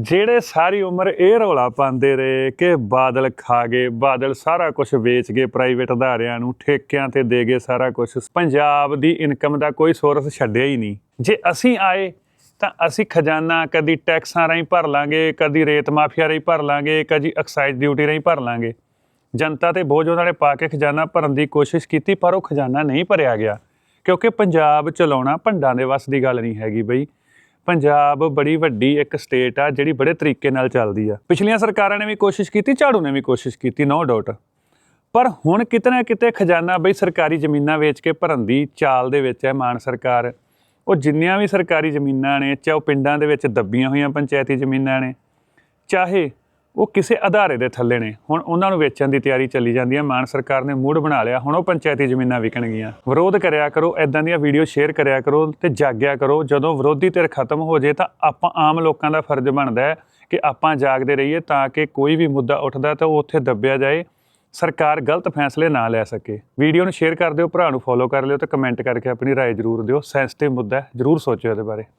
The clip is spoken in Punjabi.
ਜਿਹੜੇ ਸਾਰੀ ਉਮਰ ਇਹ ਰੌਲਾ ਪਾਉਂਦੇ ਰਹੇ ਕਿ ਬਾਦਲ ਖਾ ਗਏ, ਬਾਦਲ ਸਾਰਾ ਕੁਝ ਵੇਚ ਗਏ ਪ੍ਰਾਈਵੇਟ ਅਦਾਰਿਆਂ ਨੂੰ, ਠੇਕਿਆਂ ਤੇ ਦੇ ਗਏ ਸਾਰਾ ਕੁਝ ਪੰਜਾਬ ਦੀ ਇਨਕਮ ਦਾ ਕੋਈ ਸੋਰਸ ਛੱਡਿਆ ਹੀ ਨਹੀਂ। ਜੇ ਅਸੀਂ ਆਏ ਤਾਂ ਅਸੀਂ ਖਜ਼ਾਨਾ ਕਦੀ ਟੈਕਸਾਂ ਰਾਹੀਂ ਭਰ ਲਾਂਗੇ, ਕਦੀ ਰੇਤ ਮਾਫੀਆ ਰਾਹੀਂ ਭਰ ਲਾਂਗੇ, ਕਦੀ ਐਕਸਾਈਜ਼ ਡਿਊਟੀ ਰਾਹੀਂ ਭਰ ਲਾਂਗੇ। ਜਨਤਾ ਤੇ ਬੋਝ ਉਹਨਾਂ ਨੇ ਪਾ ਕੇ ਖਜ਼ਾਨਾ ਭਰਨ ਦੀ ਕੋਸ਼ਿਸ਼ ਕੀਤੀ, ਪਰ ਉਹ ਖਜ਼ਾਨਾ ਨਹੀਂ ਭਰਿਆ ਗਿਆ। ਕਿਉਂਕਿ ਪੰਜਾਬ ਚਲਾਉਣਾ ਭੰਡਾਂ ਦੇ ਵੱਸ ਦੀ ਗੱਲ ਨਹੀਂ ਹੈਗੀ ਬਈ। ਪੰਜਾਬ ਬੜੀ ਵੱਡੀ ਇੱਕ ਸਟੇਟ ਆ ਜਿਹੜੀ ਬੜੇ ਤਰੀਕੇ ਨਾਲ ਚੱਲਦੀ ਆ। ਪਿਛਲੀਆਂ ਸਰਕਾਰਾਂ ਨੇ ਵੀ ਕੋਸ਼ਿਸ਼ ਕੀਤੀ, ਝਾੜੂ ਨੇ ਵੀ ਕੋਸ਼ਿਸ਼ ਕੀਤੀ ਨੋ ਡਾਊਟ ਪਰ ਹੁਣ ਕਿਤੇ ਨਾ ਕਿਤੇ ਖਜ਼ਾਨਾ ਬਈ ਸਰਕਾਰੀ ਜ਼ਮੀਨਾਂ ਵੇਚ ਕੇ ਭਰਨ ਦੀ ਚਾਲ ਦੇ ਵਿੱਚ ਹੈ ਮਾਨ ਸਰਕਾਰ। ਉਹ ਜਿੰਨੀਆਂ ਵੀ ਸਰਕਾਰੀ ਜ਼ਮੀਨਾਂ ਨੇ, ਚਾਹੇ ਉਹ ਪਿੰਡਾਂ ਦੇ ਵਿੱਚ ਦੱਬੀਆਂ ਹੋਈਆਂ ਪੰਚਾਇਤੀ ਜ਼ਮੀਨਾਂ ਨੇ, ਚਾਹੇ ਉਹ ਕਿਸੇ ਆਧਾਰੇ ਦੇ ਥੱਲੇ ਨੇ ਹੁਣ ਉਹਨਾਂ ਨੂੰ ਵੇਚਣ ਦੀ ਤਿਆਰੀ ਚੱਲੀ ਜਾਂਦੀ ਹੈ ਮਾਨ ਸਰਕਾਰ ਨੇ ਮੂਡ ਬਣਾ ਲਿਆ ਹੁਣ ਉਹ ਪੰਚਾਇਤੀ ਜ਼ਮੀਨਾਂ ਵਿਕਣਗੀਆਂ ਵਿਰੋਧ ਕਰਿਆ ਕਰੋ ਐਦਾਂ ਦੀਆਂ ਵੀਡੀਓ ਸ਼ੇਅਰ ਕਰਿਆ ਕਰੋ ਤੇ ਜਾਗਿਆ ਕਰੋ ਜਦੋਂ ਵਿਰੋਧੀ ਧਿਰ ਖਤਮ ਹੋ ਜੇ ਤਾਂ ਆਪਾਂ ਆਮ ਲੋਕਾਂ ਦਾ ਫਰਜ਼ ਬਣਦਾ ਹੈ ਕਿ ਆਪਾਂ ਜਾਗਦੇ ਰਹੀਏ ਤਾਂ ਕਿ ਕੋਈ ਵੀ ਮੁੱਦਾ ਉੱਠਦਾ ਤਾਂ ਉਹ ਉੱਥੇ ਦੱਬਿਆ ਜਾਏ ਸਰਕਾਰ ਗਲਤ ਫੈਸਲੇ ਨਾ ਲੈ ਸਕੇ ਵੀਡੀਓ ਨੂੰ ਸ਼ੇਅਰ ਕਰ ਦਿਓ ਭਰਾ ਨੂੰ ਫੋਲੋ ਕਰ ਲਿਓ ਤੇ ਕਮੈਂਟ ਕਰਕੇ ਆਪਣੀ رائے ਜ਼ਰੂਰ ਦਿਓ ਸੈਂਸਿਟਿਵ ਮੁੱਦਾ ਹੈ ਜ਼ਰੂਰ ਸੋਚਿਓ ਇਹਦੇ ਬਾਰੇ